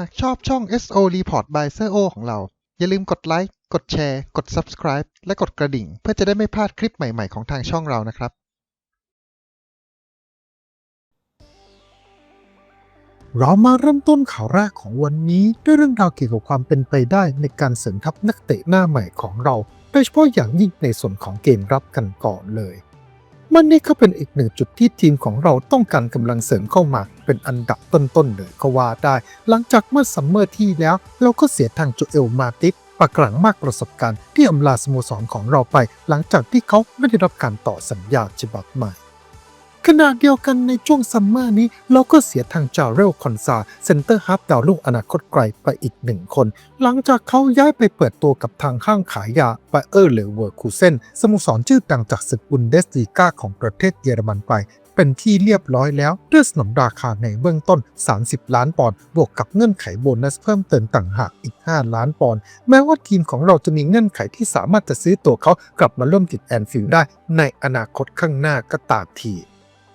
หากชอบช่อง SO Report by s โ o ของเรา อย่าลืมกดไลค์ กดแชร์ กด Subscribe และกดกระดิ่ง เพื่อจะได้ไม่พลาดคลิปใหม่ ๆ ของทางช่องเรานะครับ เรามาเริ่มต้นข่าวแรกของวันนี้ด้วยเรื่องราวเกี่ยวกับความเป็นไปได้ในการเสริมทัพนักเตะหน้าใหม่ของเรา โดยเฉพาะอย่างยิ่งในส่วนของเกมรับกันก่อนเลย มันนี่ก็เป็นอีกหนึ่งจุดที่ทีมของเราต้องการกำลังเสริมเข้ามา เป็นอันดับต้นๆเลยก็ว่าได้ หลังจากเมื่อซัมเมอร์ที่แล้ว เราก็เสียทางโจเอลมาติสปากหลังมากประสบการณ์ที่อำลาสโมสรของเราไป หลังจากที่เขาไม่ได้รับการต่อสัญญาฉบับใหม่ ขณะเดียวกันในช่วงซัมเมอร์นี้ เราก็เสียทางจาเรลคอนซาเซนเตอร์ฮับดาวรุ่งอนาคตไกลไปอีกหนึ่งคน หลังจากเขาย้ายไปเปิดตัวกับทางห้างขายยาไบเออร์เลเวอร์คูเซนสโมสรชื่อดังจากศึกบุนเดสลีกาของประเทศเยอรมันไปเป็นที่เรียบร้อยแล้วด้วยสนมราคาในเบื้องต้น 30 ล้านปอนด์บวกกับเงื่อนไขโบนัสเพิ่มเติมต่างหากอีก 5 ล้านปอนด์แม้ว่าทีมของเราจะมีเงื่อนไขที่สามารถจะซื้อตัวเขากลับมาร่วมติดแอนฟิลได้ในอนาคตข้างหน้าก็ตามที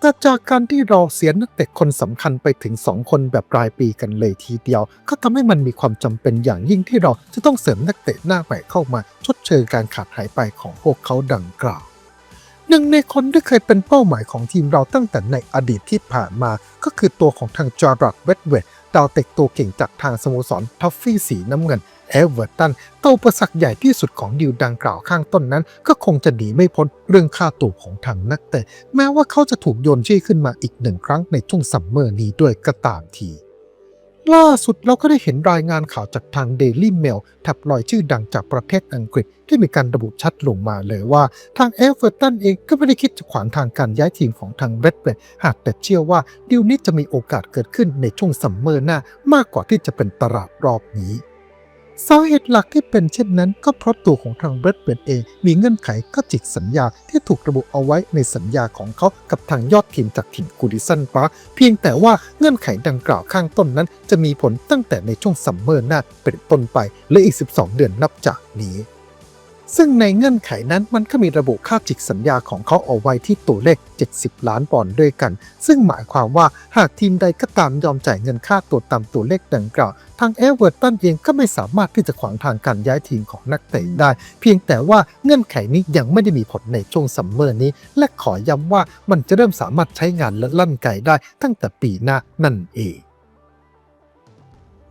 แต่จากการที่เราเสียนักเตะคนสำคัญไปถึง 2 คนแบบรายปีกันเลยทีเดียว ก็ทำให้มันมีความจำเป็นอย่างยิ่งที่เราจะต้องเสริมนักเตะหน้าใหม่เข้ามา ชดเชยการขาดหายไปของพวกเขาดังกล่าวหนึ่งในคนที่เคยเป็นเป้าหมายของทีมเราตั้งแต่ในอดีตที่ผ่านมา ก็คือตัวของทางจอรัดเวดเวดดาวเตะตัวเก่งจากทางสโมสรทัฟฟี่สีน้ำเงิน เอเวอร์ตันตัวประสักใหญ่ที่สุดของดิวดังกล่าวข้างต้นนั้น ก็คงจะหนีไม่พ้นเรื่องค่าตัวของทางนักเตะแม้ว่าเขาจะถูกโยนชื่อขึ้นมาอีกหนึ่งครั้งในช่วงซัมเมอร์นี้ด้วยก็ตามทีล่าสุดเราก็ได้เห็นรายงานข่าวจากทาง Daily Mail แท็บลอยชื่อดังจากประเทศอังกฤษ ที่มีการระบุชัดลงมาเลยว่า ทางเอเวอร์ตันเองก็ไม่ได้คิดจะขวางทางการย้ายทีมของทางเรดเบรหากแต่เชื่อว่าดีลนี้จะมีโอกาสเกิดขึ้นในช่วงซัมเมอร์หน้ามากกว่าที่จะเป็นตลาดรอบนี้ สาเหตุหลักที่เป็นเช่นนั้นก็เพราะตัวของทางเบรดเบนเอง มีเงื่อนไขก็จิกสัญญาที่ถูกระบุเอาไว้ในสัญญาของเขากับทางยอดทีมจากถิ่นกูดิสันปาร์เพียงแต่ว่าเงื่อนไขดังกล่าวข้างต้นนั้น จะมีผลตั้งแต่ในช่วงซัมเมอร์หน้าเป็นต้นไปและอีก 12 เดือนนับจากนี้ ซึ่งในเงื่อนไขนั้นมันก็มีระบุค่าจิกสัญญาของเขาเอาไว้ที่ตัวเลข 70 ล้านปอนด์ด้วยกัน ซึ่งหมายความว่าหากทีมใดก็ตามยอมจ่ายเงินค่าตัวตามตัวเลขดังกล่าว ทางเอเวอร์ตันเองก็ไม่สามารถที่จะขวางทางการย้ายทีมของนักเตะได้ เพียงแต่ว่าเงื่อนไขนี้ยังไม่ได้มีผลในช่วงซัมเมอร์นี้ และขอย้ำว่ามันจะเริ่มสามารถใช้งานและลั่นไกได้ตั้งแต่ปีหน้านั่นเอง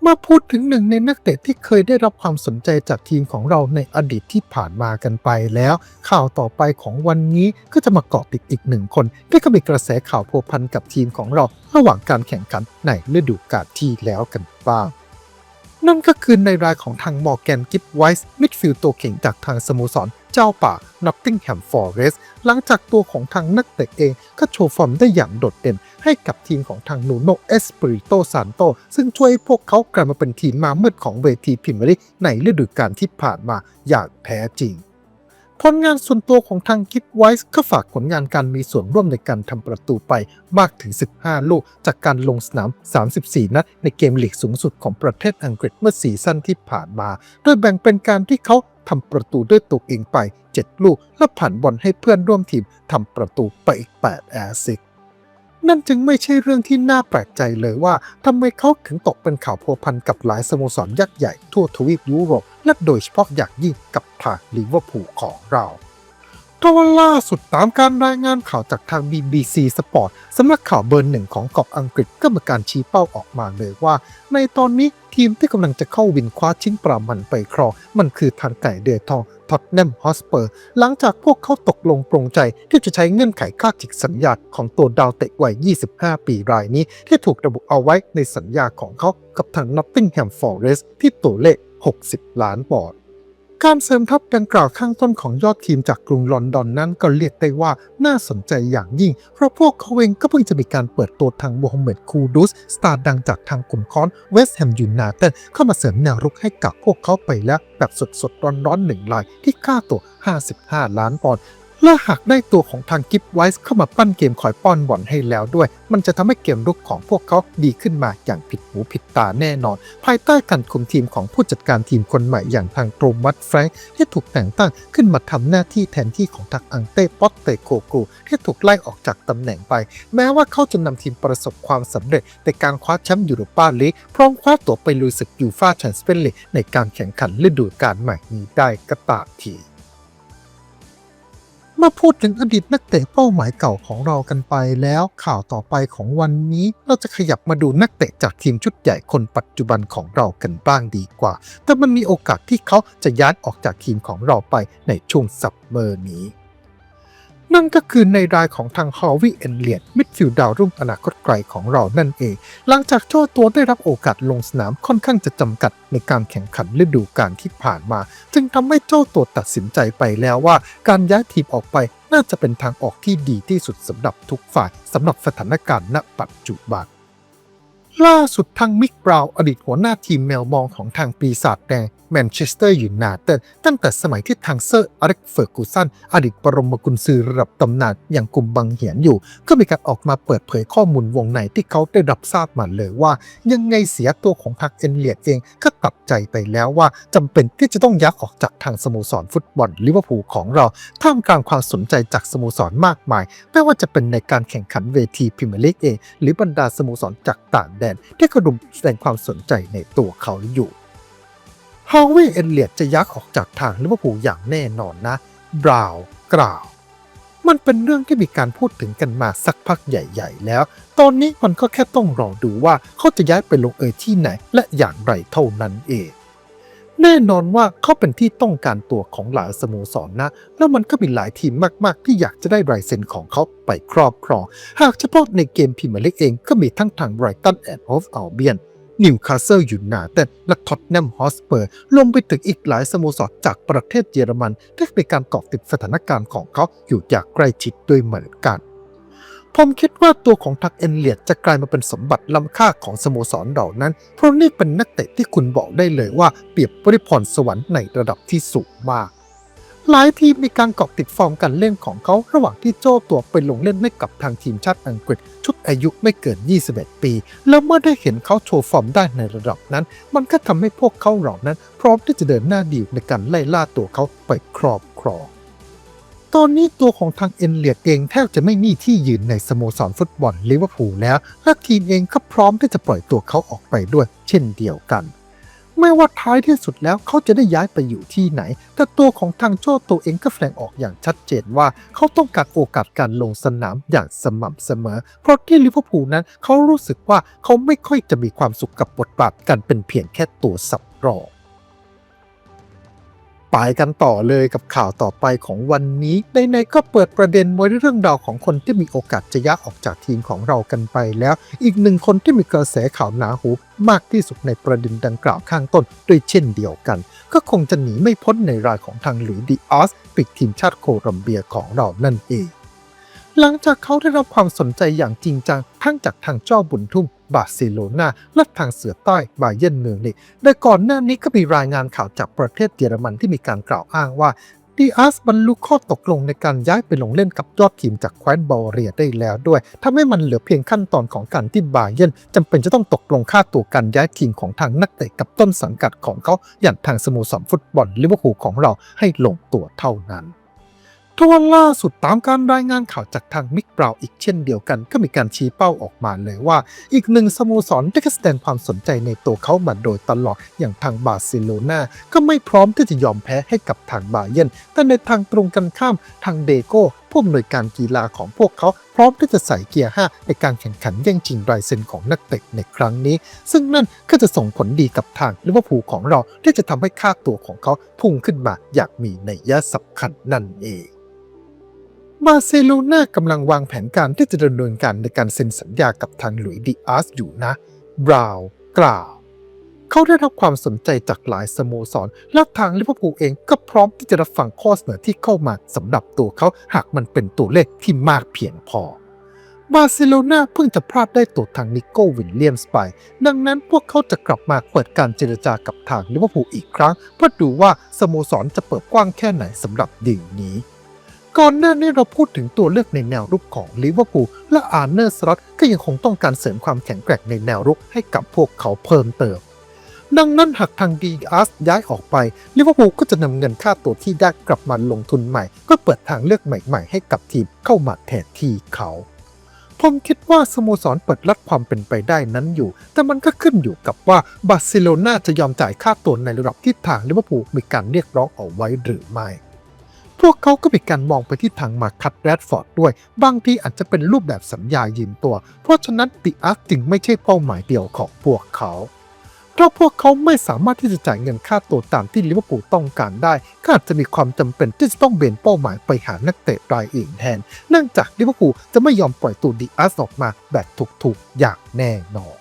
เมื่อพูดถึงหนึ่งในนักเตะที่เคยได้รับความสนใจจากทีมของเราในอดีตที่ผ่านมากันไปแล้ว ข่าวต่อไปของวันนี้ก็จะมาเกาะติดอีกหนึ่งคนที่ก็มีกระแสข่าวพัวพันกับทีมของเรา ระหว่างการแข่งขันในฤดูกาลที่แล้วกันบ้าง นั่นก็คือในรายของทางมอร์แกนกิฟไวส์มิดฟิลด์ตัวเก่งจากทางสโมสรเจ้าป่านอตติงแฮมฟอร์เรสหลังจากตัวของทางนักเตะเองก็โชว์ฟอร์มได้อย่างโดดเด่น ให้กับทีมของทางนูโนเอสปริโตซานโตซึ่งช่วยให้พวกเขากลายมาเป็นทีมมามืดของเวทีพิมียร์ลีกในฤดูกาลที่ผ่านมาอย่างแท้จริง ผลงานส่วนตัวของทางกิฟไวส์ก็ฝากผลงานการมีส่วนร่วมในการทำประตูไปมากถึง 15 ลูก จากการลงสนาม 34 นัดในเกมลีกสูงสุดของประเทศอังกฤษเมื่อซีซั่นที่ผ่านมา โดยแบ่งเป็นการที่เขาทำประตูด้วยตัวเองไป 7 ลูก และผ่านบอลให้เพื่อนร่วมทีมทำประตูไปอีก 8 แอสซิส นั่นจึงไม่ใช่เรื่องที่น่าแปลกใจเลยว่าทำไมเขาถึงตกเป็นข่าวพัวพันกับหลายสโมสรยักษ์ใหญ่ทั่วทวีปยุโรปและโดยเฉพาะอย่างยิ่งกับทางลิเวอร์พูลของเราทว่าล่าสุดตามการรายงานข่าวจากทาง BBC Sport สำนักข่าวเบอร์หนึ่งของเกาะอังกฤษก็มีการชี้เป้าออกมาเลยว่า ในตอนนี้ ทีมที่กำลังจะเข้าวินคว้าชิ้นปรามันไปครอง มันคือทางไก่เดือทองท็อตแนมฮอสเปอร์ หลังจากพวกเขาตกลงปรงใจที่จะใช้เงื่อนไขค่าจิกสัญญาของตัวดาวเตะวัย 25 ปีรายนี้ ที่ถูกระบุเอาไว้ในสัญญาของเขากับทางนอตติงแฮมฟอร์เรสที่ตัวเลข 60 ล้านปอนด์ การเสริมทัพดังกล่าวข้างต้นของยอดทีมจากกรุงลอนดอนนั้นก็เรียกได้ว่าน่าสนใจอย่างยิ่ง เพราะพวกเขาเองก็เพิ่งจะมีการเปิดตัวทางโมฮัมเหม็ดคูดุส สตาร์ดังจากทางกลุ่มคอนเวสต์แฮมยูไนเต็ดเข้ามาเสริมแนวรุกให้กับพวกเขาไปแล้ว แบบสดๆร้อนๆหนึ่งรายที่ค่าตัว 55 ล้านปอนด์ และหากได้ตัวของทางกิฟไวส์เข้ามาปั้นเกมคอยป้อนบอลให้แล้วด้วย มันจะทำให้เกมรุกของพวกเขาดีขึ้นมาอย่างผิดหูผิดตาแน่นอน ภายใต้การคุมทีมของผู้จัดการทีมคนใหม่อย่างทางโตรมัตแฟรงค์ที่ถูกแต่งตั้งขึ้นมาทำหน้าที่แทนที่ของทางอังเต้ปอตเตโกกูที่ถูกไล่ออกจากตำแหน่งไป แม้ว่าเขาจะนำทีมประสบความสำเร็จในการคว้าแชมป์ยูโรปาลีกพร้อมคว้าตั๋วไปลุยศึกยูฟ่าแชมเปี้ยนลีกในการแข่งขันฤดูกาลใหม่นี้ได้ก็ตามที มาพูดถึงอดีตนักเตะเป้าหมายเก่าของเรากันไปแล้วข่าวต่อไปของวันนี้เราจะขยับมาดูนักเตะจากทีมชุดใหญ่คนปัจจุบันของเรากันบ้างดีกว่า แต่มันมีโอกาสที่เขาจะย้ายออกจากทีมของเราไปในช่วงซัปเมอร์นี้ นั่นก็คือในรายของทางฮอลวีเอนเลียดมิดฟิลด์ดาวรุ่งอนาคตไกลของเรานั่นเอง หลังจากเจ้าตัวได้รับโอกาสลงสนามค่อนข้างจะจำกัดในการแข่งขันฤดูกาลที่ผ่านมา จึงทำให้เจ้าตัวตัดสินใจไปแล้วว่า การย้ายทีมออกไปน่าจะเป็นทางออกที่ดีที่สุดสำหรับทุกฝ่ายสำหรับสถานการณ์ณปัจจุบันล่าสุดทางมิกบราวน์อดีตหัวหน้าทีมแมวมองของทางปีศาจแดง แมนเชสเตอร์ยูไนเต็ดตั้งแต่สมัยที่ทางเซอร์อเล็กเฟอร์กูสันอดีตปรมกุญซือระดับตำนานอย่างกลุ่มบังเหียนอยู่ ก็มีการออกมาเปิดเผยข้อมูลวงในที่เขาได้รับทราบมาเลยว่า ยังไงเสียตัวของทางเอ็นเลียดเองก็ตัดใจไปแล้วว่าจำเป็นที่จะต้องยักออกจากทางสโมสรฟุตบอลลิเวอร์พูลของเราท่ามกลางความสนใจจากสโมสรมากมาย ไม่ว่าจะเป็นในการแข่งขันเวทีพรีเมียร์ลีกเองหรือบรรดาสโมสรจากต่างแดนที่กระดุมแสดงความสนใจในตัวเขาอยู่ ฮาวิเอ็นเลียดจะยักออกจากทางลิเวอร์พูลอย่างแน่นอนนะ บราวน์กล่าว มันเป็นเรื่องที่มีการพูดถึงกันมาสักพักใหญ่ๆ แล้ว ตอนนี้มันก็แค่ต้องรอดูว่าเขาจะย้ายไปลงเอยที่ไหนและอย่างไรเท่านั้นเองแน่นอนว่าเขาเป็นที่ต้องการตัวของหลายสโมสรนนะ แล้วมันก็มีหลายทีมมาก ๆ ที่อยากจะได้ลายเซ็นของเขาไปครอบครอง หากเฉพาะในเกมพรีเมียร์ลีกเองก็มีทั้งทางไบรตันแอนด์ฮอฟอัลเบียน นิวคาสเซิลยูไนเต็ดและท็อตแนมฮอสเปอร์รวมไปถึงอีกหลายสโมสรจากประเทศเยอรมันที่มีการเกาะติดสถานการณ์ของเขาอยู่อย่างใกล้ชิดด้วยเหมือนกันผมคิดว่าตัวของทักเอนเลียดจะกลายมาเป็นสมบัติล้ำค่าของสโมสรเหล่านั้น เพราะนี่เป็นนักเตะที่คุณบอกได้เลยว่าเปรียบปริพรสวรรค์ในระดับที่สูงมาก หลายทีมมีการเกาะติดฟอร์มการเล่นของเขาระหว่างที่โจ้ตัวไปลงเล่นให้กับทางทีมชาติอังกฤษ ชุดอายุไม่เกิน 21 ปี แล้วเมื่อได้เห็นเขาโชว์ฟอร์มได้ในระดับนั้น มันก็ทำให้พวกเขาเหล่านั้น พร้อมที่จะเดินหน้าดีลในการไล่ล่าตัวเขาไปครอบครองตอนนี้ตัวของทางเอ็นเลียดเองแทบจะไม่มีที่ยืนในสโมสรฟุตบอลลิเวอร์พูลแล้ว และทีมเองก็พร้อมที่จะปล่อยตัวเขาออกไปด้วย เช่นเดียวกัน ไม่ว่าท้ายที่สุดแล้วเขาจะได้ย้ายไปอยู่ที่ไหน แต่ตัวของทางโจ้ตัวเองก็แสดงออกอย่างชัดเจนว่าเขาต้องการโอกาสการลงสนามอย่างสม่ำเสมอ เพราะที่ลิเวอร์พูลนั้นเขารู้สึกว่าเขาไม่ค่อยจะมีความสุขกับบทบาทการเป็นเพียงแค่ตัวสำรอง ไปกันต่อเลยกับข่าวต่อไปของวันนี้ในๆก็เปิดประเด็นไว้เรื่องราวของคนที่มีโอกาสจะย้ายออกจากทีมของเรากันไปแล้ว อีกหนึ่งคนที่มีกระแสข่าวหนาหูมากที่สุดในประเด็นดังกล่าวข้างต้นด้วยเช่นเดียวกัน ก็คงจะหนีไม่พ้นในรายของทางหลุยส์ดิออสปีกทีมชาติโคลัมเบียของเรานั่นเอง หลังจากเขาได้รับความสนใจอย่างจริงจังทั้งจากทางเจ้าบุญทุ่ม บาร์เซโลนาและทางเสือใต้บาเยิร์นเมืองนิกโดยก่อนหน้านี้ก็มีรายงานข่าวจากประเทศเยอรมันที่มีการกล่าวอ้างว่าดีอาสบรรลุข้อตกลงในการย้ายไปลงเล่นกับยอดทีมจากแคว้นบอเรียได้แล้วด้วยทำให้มันเหลือเพียงขั้นตอนของการที่บาเยิร์นจำเป็นจะต้องตกลงค่าตัวการย้ายทีมของทางนักเตะกับต้นสังกัดของเขาอย่างทางสโมสรฟุตบอลลิเวอร์พูลของเราให้ลงตัวเท่านั้น ทว่าล่าสุดตามการรายงานข่าวจากทางมิกบราวอีกเช่นเดียวกัน ก็มีการชี้เป้าออกมาเลยว่า อีกหนึ่งสโมสรที่แสดงความสนใจในตัวเขามาโดยตลอดอย่างทางบาร์เซโลนาก็ไม่พร้อมที่จะยอมแพ้ให้กับทางบาเยร์นแต่ในทางตรงกันข้ามทางเดโก้ผู้อำนวยการกีฬาของพวกเขาพร้อมที่จะใส่เกียร์ 5 ในการแข่งขันแย่งชิงลายเซ็นของนักเตะในครั้งนี้ ซึ่งนั่นก็จะส่งผลดีกับทางลิเวอร์พูลของเราที่จะทำให้ค่าตัวของเขาพุ่งขึ้นมาอย่างมีนัยยะสำคัญนั่นเอง บาร์เซโลนากำลังวางแผนการที่จะดำเนินการในการเซ็นสัญญากับทางหลุยดิอาสอยู่นะ บราว์กล่าว เขาได้รับความสนใจจากหลายสโมสร และทางลิเวอร์พูลเองก็พร้อมที่จะรับฟังข้อเสนอที่เข้ามาสำหรับตัวเขาหากมันเป็นตัวเลขที่มากเพียงพอบาร์เซโลนาเพิ่งจะพลาดได้ตัวทางนิโก้วิลเลียมส์ไป ดังนั้นพวกเขาจะกลับมาเปิดการเจรจากับทางลิเวอร์พูลอีกครั้ง เพื่อดูว่าสโมสรจะเปิดกว้างแค่ไหนสำหรับดีลนี้ ก่อนหน้านี้เราพูดถึงตัวเลือกในแนวรุกของลิเวอร์พูลและอาร์เนอร์สล็อตก็ยังคงต้องการเสริมความแข็งแกร่งในแนวรุกให้กับพวกเขาเพิ่มเติม ดังนั้นหากทางดีอาร์สย้ายออกไปลิเวอร์พูลก็จะนำเงินค่าตัวที่ได้กลับมาลงทุนใหม่ ก็เปิดทางเลือกใหม่ๆ ให้กับทีมเข้ามาแทนที่เขาผมคิดว่าสโมสรเปิดรับความเป็นไปได้นั้นอยู่ แต่มันก็ขึ้นอยู่กับว่าบาร์เซโลนาจะยอมจ่ายค่าตัวในระดับที่ทางลิเวอร์พูลมีการเรียกร้องเอาไว้หรือไม่ พวกเขาก็มีการมองไปที่ทางมาคัตแรดฟอร์ดด้วย บางทีอาจจะเป็นรูปแบบสัญญายืมตัว เพราะฉะนั้นติอาร์ตจึงไม่ใช่เป้าหมายเดียวของพวกเขา เพราะพวกเขาไม่สามารถที่จะจ่ายเงินค่าตัวตามที่ลิเวอร์พูลต้องการได้ก็อาจจะมีความจำเป็นที่จะต้องเบนเป้าหมายไปหานักเตะรายอื่นแทน เนื่องจากลิเวอร์พูลจะไม่ยอมปล่อยตัวดีอาร์สออกมาแบบถูกๆอย่างแน่นอน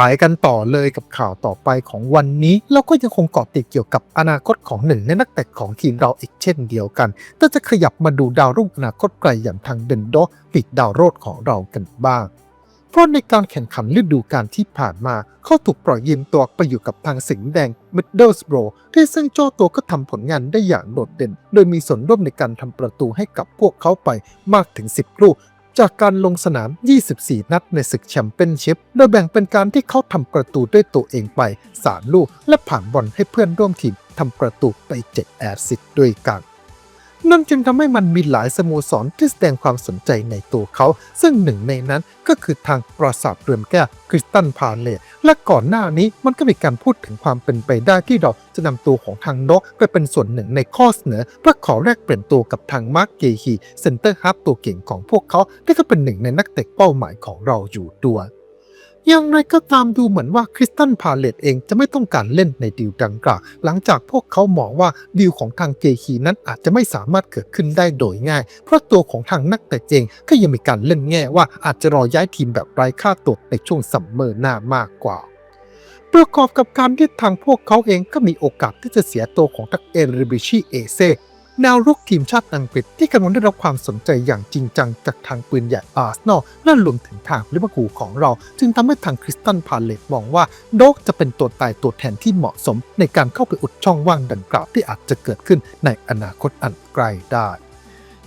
ไปกันต่อเลยกับข่าวต่อไปของวันนี้ เราก็ยังคงเกาะติดเกี่ยวกับอนาคตของหนึ่งในนักเตะของทีมเราอีกเช่นเดียวกันแต่จะขยับมาดูดาวรุ่งอนาคตไกลอย่างทางเดนโดปีกดาวโรดของเรากันบ้างเพราะในการแข่งขันฤดูกาลที่ผ่านมา เขาถูกปล่อยยืมตัวไปอยู่กับทางสิงห์แดงมิดเดิลสโบรที่ซึ่งเจ้าตัวก็ทำผลงานได้อย่างโดดเด่น โดยมีส่วนร่วมในการทำประตูให้กับพวกเขาไปมากถึง 10 ลูก จากการลงสนาม 24 นัดในศึกแชมเปี้ยนชิพ โดยแบ่งเป็นการที่เขาทำประตูด้วยตัวเองไป 3 ลูก และผ่านบอลให้เพื่อนร่วมทีมทำประตูไป 7 แอสซิสต์ด้วยกัน นั่นจึงทำให้มันมีหลายสโมสรที่แสดงความสนใจในตัวเขา ซึ่งหนึ่งในนั้นก็คือทางปราสาทเรือนแก้วคริสตันพาเลตและก่อนหน้านี้มันก็มีการพูดถึงความเป็นไปได้ที่เราจะนำตัวของทางนกไปเป็นส่วนหนึ่งในข้อเสนอเพื่อขอแลกเปลี่ยนตัวกับทางมาร์กเกฮีเซนเตอร์ฮับตัวเก่งของพวกเขาที่ก็เป็นหนึ่งในนักเตะเป้าหมายของเราอยู่ด้วย อย่างไรก็ตามดูเหมือนว่าคริสตันพาเลตเองจะไม่ต้องการเล่นในดีลดังกล่าวหลังจากพวกเขามองว่าดีลของทางเกฮีนั้นอาจจะไม่สามารถเกิดขึ้นได้โดยง่าย เพราะตัวของทางนักเตะเองก็ยังมีการเล่นแง่ว่าอาจจะรอย้ายทีมแบบไร้ค่าตัวในช่วงซัมเมอร์หน้ามากกว่าประกอบกับการที่ทางพวกเขาเองก็มีโอกาสที่จะเสียตัวของทักเอริบิชิเอเซ แนวรุกทีมชาติอังกฤษที่กำลังได้รับความสนใจอย่างจริงจังจากทางปืนใหญ่อาร์เซนอลและรวมถึงทางลิเวอร์พูลของเรา จึงทำให้ทางคริสตันพาเลตมองว่าโดกจะเป็นตัวตายตัวแทนที่เหมาะสม ในการเข้าไปอุดช่องว่างดังกล่าวที่อาจจะเกิดขึ้นในอนาคตอันไกลได้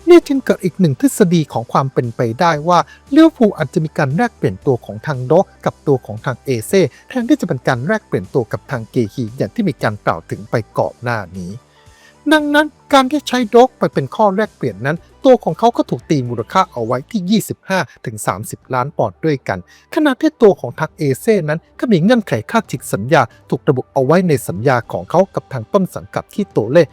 นี่จึงเกิดอีกหนึ่งทฤษฎีของความเป็นไปได้ว่าเลิเวอร์พูอาจจะมีการแลกเปลี่ยนตัวของทางโดกกับตัวของทางเอเซ่แทนที่จะเป็นการแลกเปลี่ยนตัวกับทางเกฮีอย่างที่มีการกล่าวถึงไปก่อนหน้านี้ ดังนั้นการที่ใช้โดกไปเป็นข้อแลกเปลี่ยนนั้น ตัวของเขาก็ถูกตีมูลค่าเอาไว้ที่ 25-30 ล้านปอนด์ด้วยกัน ขณะที่ตัวของทักเอเซ่นั้นก็มีเงื่อนไขค่าจิกสัญญาถูกระบุเอาไว้ในสัญญาของเขากับทางต้นสังกัดที่ตัวเลข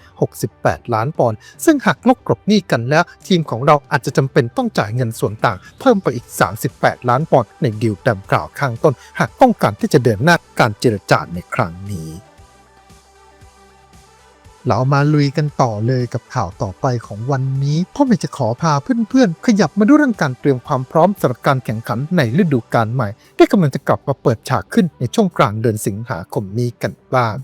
68 ล้านปอนด์ซึ่งหากลบกลบหนี้กันแล้ว ทีมของเราอาจจะจำเป็นต้องจ่ายเงินส่วนต่าง เพิ่มไปอีก 38 ล้านปอนด์ในดีลดังกล่าวข้างต้น หากต้องการที่จะเดินหน้าการเจรจาในครั้งนี้ เรามาลุยกันต่อเลยกับข่าวต่อไปของวันนี้พ่อเมย์จะขอพาเพื่อนๆ ขยับมาดูเรื่องการเตรียมความพร้อมสำหรับการแข่งขันในฤดูกาลใหม่ ที่กำลังจะกลับมาเปิดฉากขึ้นในช่วงกลางเดือนสิงหาคมนี้กันบ้าง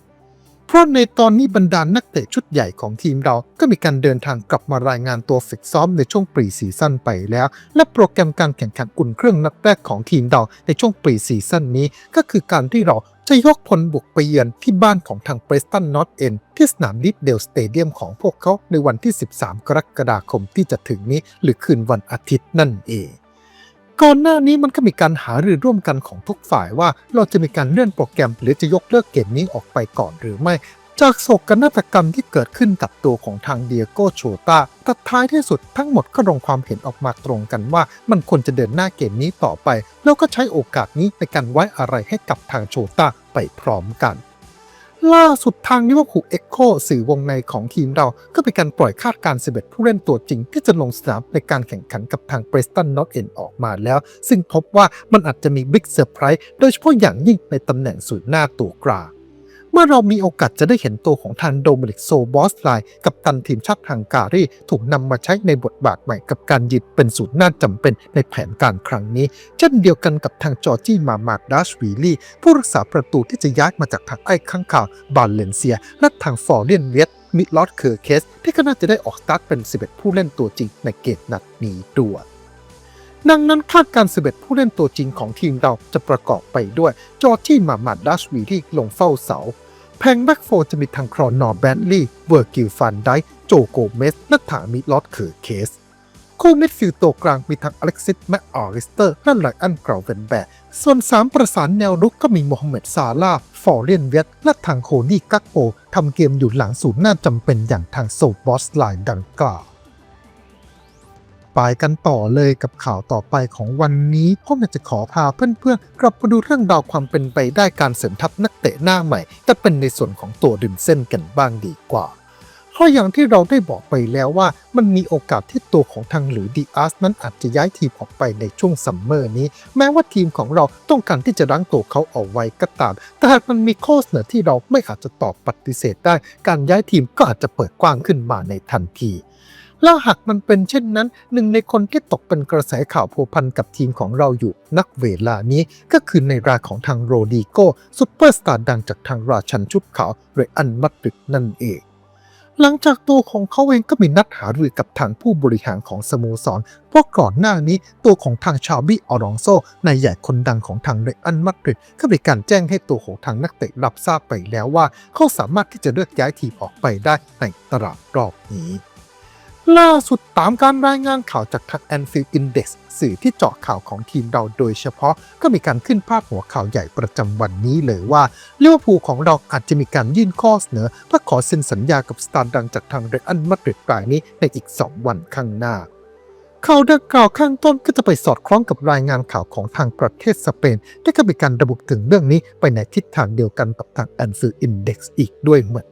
เพราะในตอนนี้บรรดานักเตะชุดใหญ่ของทีมเราก็มีการเดินทางกลับมารายงานตัวฝึกซ้อมในช่วงปรีซีซั่นไปแล้ว และโปรแกรมการแข่งขันอุ่นเครื่องนัดแรกของทีมเราในช่วงปรีซีซั่นนี้ ก็คือการที่เรา จะยกพลบุกไปเยือนที่บ้านของทางเพรสตันนอตเอ็นที่สนามลิดเดลสเตเดียมของพวกเขาในวันที่ 13 กรกฎาคมที่จะถึงนี้ หรือคืนวันอาทิตย์นั่นเอง ก่อนหน้านี้มันก็มีการหารือร่วมกันของทุกฝ่ายว่าเราจะมีการเลื่อนโปรแกรม หรือจะยกเลิกเกมนี้ออกไปก่อนหรือไม่ จากโศกนาฏกรรมที่เกิดขึ้นกับตัวของทางเดียโกโชตาแต่ท้ายที่สุดทั้งหมดก็ลงความเห็นออกมาตรงกันว่ามันควรจะเดินหน้าเกมนี้ต่อไป แล้วก็ใช้โอกาสนี้ในการไว้อะไรให้กับทางโชตาไปพร้อมกัน ล่าสุดทางลิเวอร์พูลเอ็กโคสื่อวงในของทีมเราก็เป็นการปล่อยคาดการณ์11ผู้เล่นตัวจริงที่จะลงสนามในการแข่งขันกับทางเ r รสตันนอตเอ็นออกมาแล้ว ซึ่งพบว่ามันอาจจะมีบิ๊กเซอร์ไพรส์โดยเฉพาะอย่างยิ่งในตำแหน่งศูนหน้าตัวกลาง เมื่อเรามีโอกาสจะได้เห็นตัวของทางโดมินิกโซบอสไลน์กับตันทีมชาติฮังการีถูกนำมาใช้ในบทบาทใหม่กับการยืนเป็นศูนย์หน้าจำเป็นในแผนการครั้งนี้ เช่นเดียวกันกับทางจอร์จี้มามาร์ดัชวีลี่ ผู้รักษาประตูที่จะย้ายมาจากทางไอ้ข้างข่าวบาเลนเซีย และทางฟอร์เรียนเวียตมิดลอดเคอร์เคส ที่ก็น่าจะได้ออกสตาร์ทเป็น 11 ผู้เล่นตัวจริงในเกมนัดนี้ด้วยดังนั้นคาดการณ์11ผู้เล่นตัวจริงของทีมเราจะประกอบไปด้วย จอร์จี้มามาดัชวีที่ลงเฝ้าเสา แพงแบ็กโฟร์จะมีทางครอนอร์แบนลีย์เวอร์กิลฟันไดโจโกเมสและถามิลอตเคิร์เคส คู่มิดฟิลด์ตัวกลางมีทางอเล็กซิสแมคออริสเตอร์และไลอันเกราเวนแบร์ส่วน 3 ประสานแนวรุกก็มีโมฮัมเหม็ดซาลาห์ฟอร์เรนเวตและทางโคนี่กักโปทำเกมอยู่หลังศูนย์หน้าจำเป็นอย่างทางโซบอสไลน์ดังกล่าว ไปกันต่อเลยกับข่าวต่อไปของวันนี้ผมอยากจะขอพาเพื่อนๆ กลับมาดูเรื่องราวความเป็นไปได้การเสริมทัพนักเตะหน้าใหม่ แต่เป็นในส่วนของตัวริมเส้นกันบ้างดีกว่าเพราะอย่างที่เราได้บอกไปแล้วว่ามันมีโอกาสที่ตัวของทางหรือดีอาร์สนั้นอาจจะย้ายทีมออกไปในช่วงซัมเมอร์นี้ แม้ว่าทีมของเราต้องการที่จะรั้งตัวเขาเอาไว้ก็ตาม แต่หากมันมีข้อเสนอที่เราไม่อาจจะตอบปฏิเสธได้ การย้ายทีมก็อาจจะเปิดกว้างขึ้นมาในทันที แล้วหากมันเป็นเช่นนั้น หนึ่งในคนที่ตกเป็นกระแสข่าวพัวพันกับทีมของเราอยู่นักเวลานี้ก็คือในราของทางโรดิโกซุปเปอร์สตาร์ดังจากทางราชันชุดขาวเรอันมัดริดนั่นเองหลังจากตัวของเขาเองก็มีนัดหารือกับทางผู้บริหารของสโมสร เพราะก่อนหน้านี้ตัวของทางชาบี้ออรองโซนายใหญ่คนดังของทางเรอันมาดริดก็มีการแจ้งให้ตัวของทางนักเตะรับทราบไปแล้วว่า เขาสามารถที่จะเลือกย้ายทีมออกไปได้ในตลาดรอบนี้ ล่าสุดตามการรายงานข่าวจากทาง Anfield Index สื่อที่เจาะข่าวของทีมเราโดยเฉพาะก็มีการขึ้นพาดหัวข่าวใหญ่ประจำวันนี้เลยว่าลิเวอร์พูลของเราอาจจะมีการยื่นข้อเสนอเพื่อขอเซ็นสัญญากับสตาร์ดังจากทางเรอันมาดริดรายนี้ในอีก 2 วันข้างหน้าข่าวดังกล่าวข้างต้นก็จะไปสอดคล้องกับรายงานข่าวของทางประเทศสเปนที่ก็มีการระบุถึงเรื่องนี้ไปในทิศทางเดียวกันกับทาง Anfield Index อีกด้วยเหมือน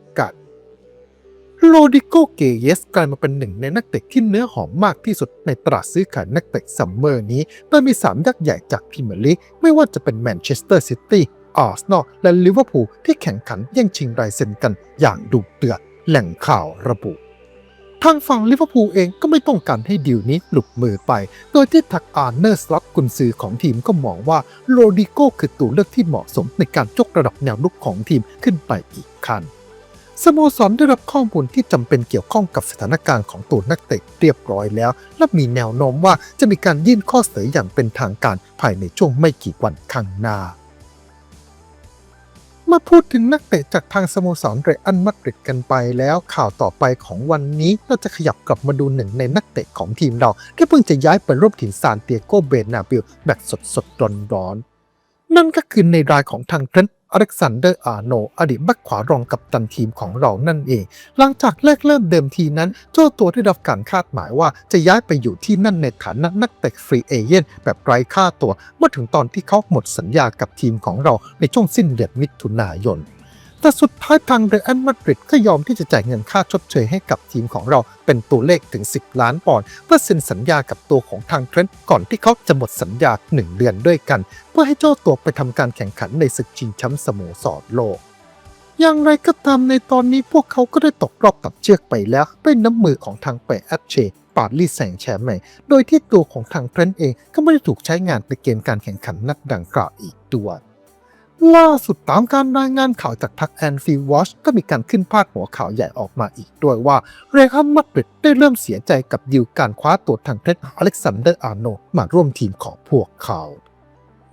โรดิโกเกเยสกลายมาเป็นหนึ่งในนักเตะที่เนื้อหอมมากที่สุดในตลาดซื้อขายนักเตะซัมเมอร์นี้ โดยมี 3 ยักษ์ใหญ่จากพรีเมียร์ลีกไม่ว่าจะเป็นแมนเชสเตอร์ซิตี้ อาร์เซนอล และลิเวอร์พูลที่แข่งขันแย่งชิงรายเซ็นกันอย่างดุเดือด แหล่งข่าวระบุทางฝั่งลิเวอร์พูลเองก็ไม่ต้องการให้ดีลนี้หลุดมือไป โดยที่ทักอาร์เนอร์สล็อตกุนซือของทีมก็มองว่าโรดิโกคือตัวเลือกที่เหมาะสมในการยกระดับแนวลุกของทีมขึ้นไปอีกขั้น สโมสรได้รับข้อมูลที่จำเป็นเกี่ยวข้องกับสถานการณ์ของตัวนักเตะเรียบร้อยแล้ว และมีแนวโน้มว่าจะมีการยื่นข้อเสนออย่างเป็นทางการภายในช่วงไม่กี่วันข้างหน้ามาพูดถึงนักเตะจากทางสโมสรเรอันมาดริดกันไปแล้วข่าวต่อไปของวันนี้เราจะขยับกลับมาดูหนึ่งในนักเตะของทีมเรา ที่เพิ่งจะย้ายไปร่วมทีมซานเตียโกเบนาบิลแบบสดๆร้อนๆนั่นก็คือในรายของทางเทรนต์ อเล็กซานเดอร์อาร์โนอดีตแบ็คขวารองกับตันทีมของเรานั่นเอง หลังจากแรกเริ่มเดิมทีนั้น เจ้าตัวได้รับการคาดหมายว่าจะย้ายไปอยู่ที่นั่นในฐานะนักเตะฟรีเอเย่นแบบไร้ค่าตัว เมื่อถึงตอนที่เขาหมดสัญญากับทีมของเราในช่วงสิ้นเดือนมิถุนายน แต่สุดท้ายทางเรอัลมาดริดก็ยอมที่จะจ่ายเงินค่าชดเชยให้กับทีมของเราเป็นตัวเลขถึง 10 ล้านปอนด์เพื่อเซ็นสัญญากับตัวของทางเทรนต์ก่อนที่เขาจะหมดสัญญา 1 เดือนด้วยกัน เพื่อให้เจ้าตัวไปทำการแข่งขันในศึกชิงแชมป์สโมสรโลกอย่างไรก็ตามในตอนนี้พวกเขาก็ได้ตกรอบตัดเชือกไปแล้วด้วยน้ำมือของทางเปแอตเชปาลีแสงแชมป์ใหม่ โดยที่ตัวของทางเทรนต์เองก็ไม่ได้ถูกใช้งานในเกมการแข่งขันนัดดังกล่าวอีกด้วย ล่าสุดตามการรายงานข่าวจากทักแอนฟิวอชก็มีการขึ้นพาดหัวข่าวใหญ่ออกมาอีกด้วยว่า เรอัลมาดริดได้เริ่มเสียใจกับดีลการคว้าตัวทางเทรนต์อเล็กซานเดอร์อาร์โนมาร่วมทีมของพวกเขา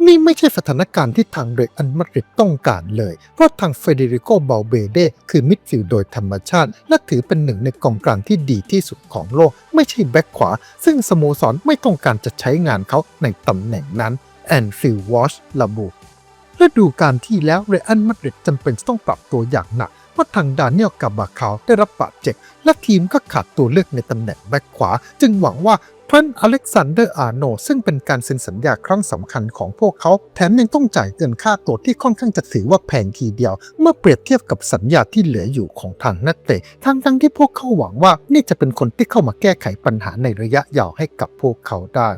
นี่ไม่ใช่สถานการณ์ที่ทางเรอัลมาดริดต้องการเลย เพราะทางเฟเดริโกเบลเบเดคือมิดฟิลด์โดยธรรมชาติ และถือเป็นหนึ่งในกองกลางที่ดีที่สุดของโลก ไม่ใช่แบ็คขวา ซึ่งสโมสรไม่ต้องการจะใช้งานเขาในตำแหน่งนั้นแอนฟิลวอชระบุ ฤดูกาลที่แล้วเรอัลมาดริดจำเป็นต้องปรับตัวอย่างหนักเพราะทางดานิเอลกาบาคาวได้รับบาดเจ็บ และทีมก็ขาดตัวเลือกในตำแหน่งแบ็คขวา จึงหวังว่าเทรนอเล็กซานเดอร์อาร์โนซึ่งเป็นการเซ็นสัญญาครั้งสำคัญของพวกเขา แถมยังต้องจ่ายเงินค่าตัวที่ค่อนข้างจะถือว่าแพงทีเดียว เมื่อเปรียบเทียบกับสัญญาที่เหลืออยู่ของทางนักเตะทั้งทั้งที่พวกเขาหวังว่านี่จะเป็นคนที่เข้ามาแก้ไขปัญหาในระยะยาวให้กับพวกเขาได้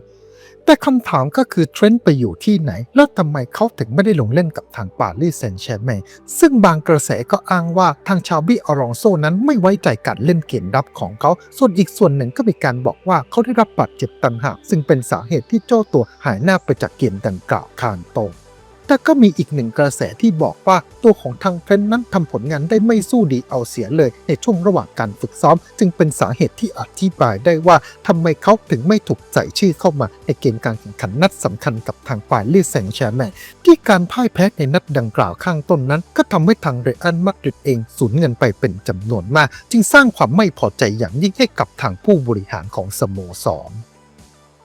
แต่คำถามก็คือเทรนต์ไปอยู่ที่ไหน แล้วทำไมเขาถึงไม่ได้ลงเล่นกับทางปารีสแซงต์แชร์แมงซึ่งบางกระแสก็อ้างว่าทางชาวบี้อารองโซนั้นไม่ไว้ใจการเล่นเกมรับของเขา ส่วนอีกส่วนหนึ่งก็มีการบอกว่าเขาได้รับบาดเจ็บต่างหากซึ่งเป็นสาเหตุที่เจ้าตัวหายหน้าไปจากเกมดังกล่าวคานโต แต่ก็มีอีกหนึ่งกระแสที่บอกว่าตัวของทางเทรนนั้นทำผลงานได้ไม่สู้ดีเอาเสียเลย ในช่วงระหว่างการฝึกซ้อม จึงเป็นสาเหตุที่อธิบายได้ว่าทำไมเขาถึงไม่ถูกใส่ชื่อเข้ามาในเกมการแข่งขันนัดสำคัญกับทางฝ่ายลีแซงแชร์แมนที่การพ่ายแพ้ในนัดดังกล่าวข้างต้นนั้น ก็ทำให้ทางเรอัลมาดริดเองสูญเงินไปเป็นจำนวนมาก จึงสร้างความไม่พอใจอย่างยิ่งให้กับทางผู้บริหารของสโมสร